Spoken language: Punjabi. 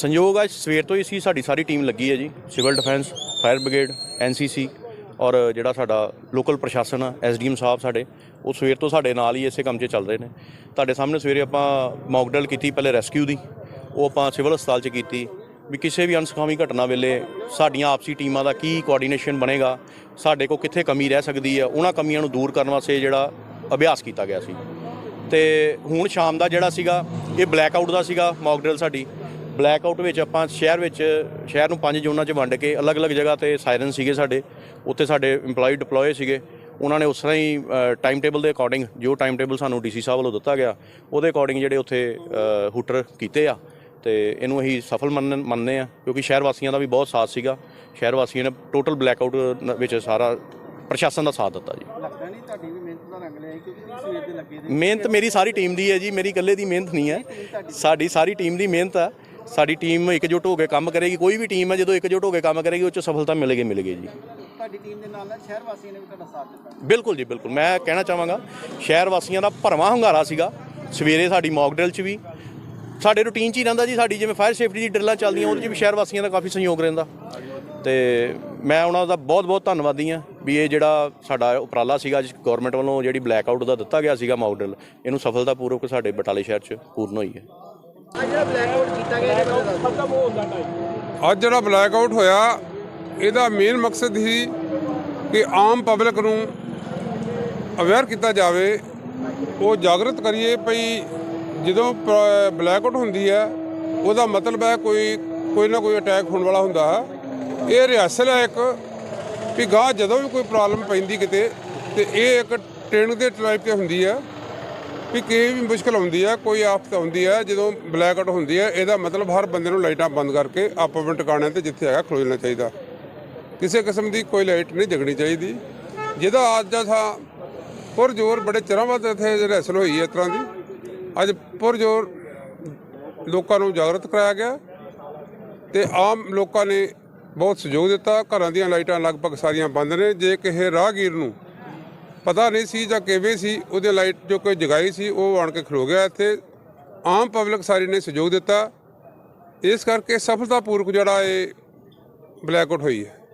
ਸੰਯੋਗ ਅੱਜ ਸਵੇਰ ਤੋਂ ਹੀ ਸੀ ਸਾਡੀ ਸਾਰੀ ਟੀਮ ਲੱਗੀ ਹੈ ਜੀ, civil defence, fire brigade NCC ਔਰ ਜਿਹੜਾ ਸਾਡਾ ਲੋਕਲ ਪ੍ਰਸ਼ਾਸਨ ਆ ਐਸਡੀਐਮ ਸਾਹਿਬ ਸਾਡੇ, ਉਹ ਸਵੇਰ ਤੋਂ ਸਾਡੇ ਨਾਲ ਹੀ ਇਸੇ ਕੰਮ 'ਚ ਚੱਲ ਰਹੇ ਨੇ। ਤੁਹਾਡੇ ਸਾਹਮਣੇ ਸਵੇਰੇ ਆਪਾਂ ਮੌਕ ਕੀਤੀ ਪਹਿਲੇ ਰੈਸਕਿਊ ਦੀ, ਉਹ ਆਪਾਂ ਸਿਵਲ ਹਸਪਤਾਲ 'ਚ ਕੀਤੀ ਵੀ ਕਿਸੇ ਵੀ ਅਨਸਖਾਵੀ ਘਟਨਾ ਵੇਲੇ ਸਾਡੀਆਂ ਆਪਸੀ ਟੀਮਾਂ ਦਾ ਕੀ ਕੋਆਰਡੀਨੇਸ਼ਨ ਬਣੇਗਾ, ਸਾਡੇ ਕੋਲ ਕਿੱਥੇ ਕਮੀ ਰਹਿ ਸਕਦੀ ਹੈ, ਉਹਨਾਂ ਕਮੀਆਂ ਨੂੰ ਦੂਰ ਕਰਨ ਵਾਸਤੇ ਜਿਹੜਾ ਅਭਿਆਸ ਕੀਤਾ ਗਿਆ ਸੀ। ਤੇ ਹੁਣ ਸ਼ਾਮ ਦਾ ਜਿਹੜਾ ਸੀਗਾ, ਇਹ ਬਲੈਕ ਆਊਟ ਦਾ ਸੀਗਾ ਮੌਕ ਸਾਡੀ ਬਲੈਕ ਆਊਟ ਵਿੱਚ ਆਪਾਂ ਸ਼ਹਿਰ ਵਿੱਚ ਸ਼ਹਿਰ ਨੂੰ ਪੰਜ ਜ਼ੋਨਾਂ 'ਚ ਵੰਡ ਕੇ ਅਲੱਗ-ਅਲੱਗ ਜਗ੍ਹਾ ਤੇ ਸਾਇਰਨ ਸੀਗੇ ਸਾਡੇ ਉੱਥੇ ਸਾਡੇ EMPLOYE ਡਿਪਲੋਏ ਸੀਗੇ। ਉਹਨਾਂ ਨੇ ਉਸ ਤਰ੍ਹਾਂ ਹੀ ਟਾਈਮ ਟੇਬਲ ਦੇ ਅਕੋਰਡਿੰਗ ਜੋ ਟਾਈਮ ਟੇਬਲ ਸਾਨੂੰ ਡੀਸੀ ਸਾਹਿਬ ਵੱਲੋਂ ਦਿੱਤਾ ਗਿਆ ਉਹਦੇ ਅਕੋਰਡਿੰਗ ਜਿਹੜੇ ਉੱਥੇ ਹੂਟਰ ਕੀਤੇ ਆ। ਤੇ ਇਹਨੂੰ ਅਸੀਂ ਸਫਲ ਮੰਨ ਮੰਨਦੇ ਆ ਕਿਉਂਕਿ ਸ਼ਹਿਰ ਵਾਸੀਆਂ ਦਾ ਵੀ ਬਹੁਤ ਸਾਥ ਸੀਗਾ। ਸ਼ਹਿਰ ਵਾਸੀਆਂ ਨੇ ਟੋਟਲ ਬਲੈਕ ਆਊਟ ਵਿੱਚ ਸਾਰਾ ਪ੍ਰਸ਼ਾਸਨ ਦਾ ਸਾਥ ਦਿੱਤਾ ਜੀ। ਲੱਗਦਾ ਨਹੀਂ ਤੁਹਾਡੀ ਵੀ ਮਿਹਨਤ ਦਾ ਰੰਗ ਲਿਆ ਹੈ ਕਿਉਂਕਿ ਤੁਸੀਂ ਸਵੇਰ ਦੇ ਲੱਗੇ ਦੇ ਮਿਹਨਤ ਮੇਰੀ ਸਾਰੀ ਟੀਮ ਦੀ ਹੈ ਜੀ ਮੇਰੀ ਇਕੱਲੇ ਦੀ ਮਿਹਨਤ ਨਹੀਂ ਹੈ। ਸਾਡੀ ਸਾਰੀ ਟੀਮ ਦੀ ਮਿਹਨਤ ਹੈ ਸਾਡੀ ਟੀਮ ਇਕਜੁੱਟ ਹੋ ਕੇ ਕੰਮ ਕਰੇਗੀ ਕੋਈ ਵੀ ਟੀਮ ਹੈ ਜਦੋਂ ਇਕਜੁੱਟ ਹੋ ਕੇ ਕੰਮ ਕਰੇਗੀ ਉਹ 'ਚ ਸਫਲਤਾ ਮਿਲੇਗੀ ਮਿਲੇਗੀ ਜੀ। ਤੁਹਾਡੀ ਟੀਮ ਦੇ ਨਾਲ ਨਾਲ ਸ਼ਹਿਰ ਵਾਸੀਆਂ ਨੇ ਵੀ ਤੁਹਾਡਾ ਸਾਥ ਦਿੱਤਾ। ਬਿਲਕੁਲ ਜੀ ਬਿਲਕੁਲ। ਮੈਂ ਕਹਿਣਾ ਚਾਹਾਂਗਾ ਸ਼ਹਿਰ ਵਾਸੀਆਂ ਦਾ ਭਰਵਾਂ ਹੰਗਾਰਾ ਸੀਗਾ ਸਵੇਰੇ ਸਾਡੀ ਮੌਕ ਡਰਿਲ 'ਚ ਵੀ। ਸਾਡੇ ਰੂਟੀਨ 'ਚ ਹੀ ਰਹਿੰਦਾ ਜੀ ਸਾਡੀ ਜਿਵੇਂ ਫਾਇਰ ਸੇਫਟੀ ਦੀ ਡਰਿਲਾਂ ਚੱਲਦੀਆਂ ਉਹਦੇ 'ਚ ਵੀ ਸ਼ਹਿਰ ਵਾਸੀਆਂ ਦਾ ਕਾਫੀ ਸਹਿਯੋਗ ਰਹਿੰਦਾ। ਤੇ ਮੈਂ ਉਹਨਾਂ ਦਾ ਬਹੁਤ-ਬਹੁਤ ਧੰਨਵਾਦੀ ਹਾਂ ਵੀ ਇਹ ਜਿਹੜਾ ਸਾਡਾ ਉਪਰਾਲਾ ਸੀਗਾ ਜਿਸ ਗਵਰਨਮੈਂਟ ਵੱਲੋਂ ਜਿਹੜੀ ਬਲੈਕ ਆਊਟ ਦਾ ਦਿੱਤਾ ਗਿਆ ਸੀਗਾ ਮੌਕ ਡਰਿਲ ਇਹਨੂੰ ਸਫਲਤਾਪੂਰਵਕ ਸਾਡੇ ਬਟਾਲੇ ਸ਼ਹਿਰ 'ਚ ਪੂਰਨ ਹੋਈ ਹੈ। ਅੱਜ ਜਿਹੜਾ ਬਲੈਕ ਆਊਟ ਹੋਇਆ ਇਹਦਾ ਮੇਨ ਮਕਸਦ ਹੀ ਕਿ ਆਮ ਪਬਲਿਕ ਨੂੰ ਅਵੇਅਰ ਕੀਤਾ ਜਾਵੇ ਉਹ ਜਾਗਰਤ ਕਰੀਏ ਭਈ ਜਦੋਂ ਬਲੈਕ ਆਊਟ ਹੁੰਦੀ ਹੈ ਉਹਦਾ ਮਤਲਬ ਹੈ ਕੋਈ ਕੋਈ ਨਾ ਕੋਈ ਅਟੈਕ ਹੋਣ ਵਾਲਾ ਹੁੰਦਾ ਹੈ। ਇਹ ਰਿਹਰਸਲ ਹੈ ਇੱਕ ਵੀ ਗਾਂ ਜਦੋਂ ਵੀ ਕੋਈ ਪ੍ਰੋਬਲਮ ਪੈਂਦੀ ਕਿਤੇ ਤੇ ਇਹ ਇੱਕ ਟ੍ਰੇਨਿੰਗ ਦੇ ਟਾਈਪ ਤੇ ਹੁੰਦੀ ਹੈ। ਵੀ ਕਿਸੇ ਵੀ ਮੁਸ਼ਕਲ ਆਉਂਦੀ ਹੈ ਕੋਈ ਆਫਤ ਆਉਂਦੀ ਹੈ ਜਦੋਂ ਬਲੈਕ ਆਊਟ ਹੁੰਦੀ ਹੈ ਇਹਦਾ ਮਤਲਬ ਹਰ ਬੰਦੇ ਨੂੰ ਲਾਈਟਾਂ ਬੰਦ ਕਰਕੇ ਆਪਣੇ ਟਿਕਾਣਿਆਂ ਤੇ ਜਿੱਥੇ ਹੈਗਾ ਖਲੋ ਚਾਹੀਦਾ। ਕਿਸੇ ਕਿਸਮ ਦੀ ਕੋਈ ਲਾਈਟ ਨਹੀਂ ਜਗਣੀ ਚਾਹੀਦੀ। ਜਿਹਦਾ ਅੱਜ ਦਾ ਥਾਂ ਪੁਰ ਜ਼ੋਰ ਬੜੇ ਚਿਰਾਂ ਬਾਅਦ ਇੱਥੇ ਰਿਹਰਸਲ ਹੋਈ ਹੈ ਇਸ ਤਰ੍ਹਾਂ ਦੀ, ਅੱਜ ਪੁਰ ਜ਼ੋਰ ਲੋਕਾਂ ਨੂੰ ਜਾਗਰਤ ਕਰਾਇਆ ਗਿਆ ਤੇ ਆਮ ਲੋਕਾਂ ਨੇ ਬਹੁਤ ਸਹਿਯੋਗ ਦਿੱਤਾ। ਘਰਾਂ ਦੀਆਂ ਲਾਈਟਾਂ ਲਗਭਗ ਸਾਰੀਆਂ ਬੰਦ ਨੇ। ਜੇ ਕਿਸੇ ਰਾਹਗੀਰ ਨੂੰ ਪਤਾ ਨਹੀਂ ਸੀ ਜਾਂ ਕਿਵੇਂ ਸੀ, ਉਹਦੇ ਲਾਈਟ ਜੋ ਕੋਈ ਜਗਾਈ ਸੀ, ਉਹ ਆਣ ਕੇ ਖਲੋ ਗਿਆ ਇੱਥੇ। ਆਮ ਪਬਲਿਕ ਸਾਰੀ ਨੇ ਸਹਿਯੋਗ ਦਿੱਤਾ। ਇਸ ਕਰਕੇ ਸਫਲਤਾਪੂਰਵਕ ਜਿਹੜਾ ਇਹ ਬਲੈਕ ਆਊਟ ਹੋਈ ਹੈ।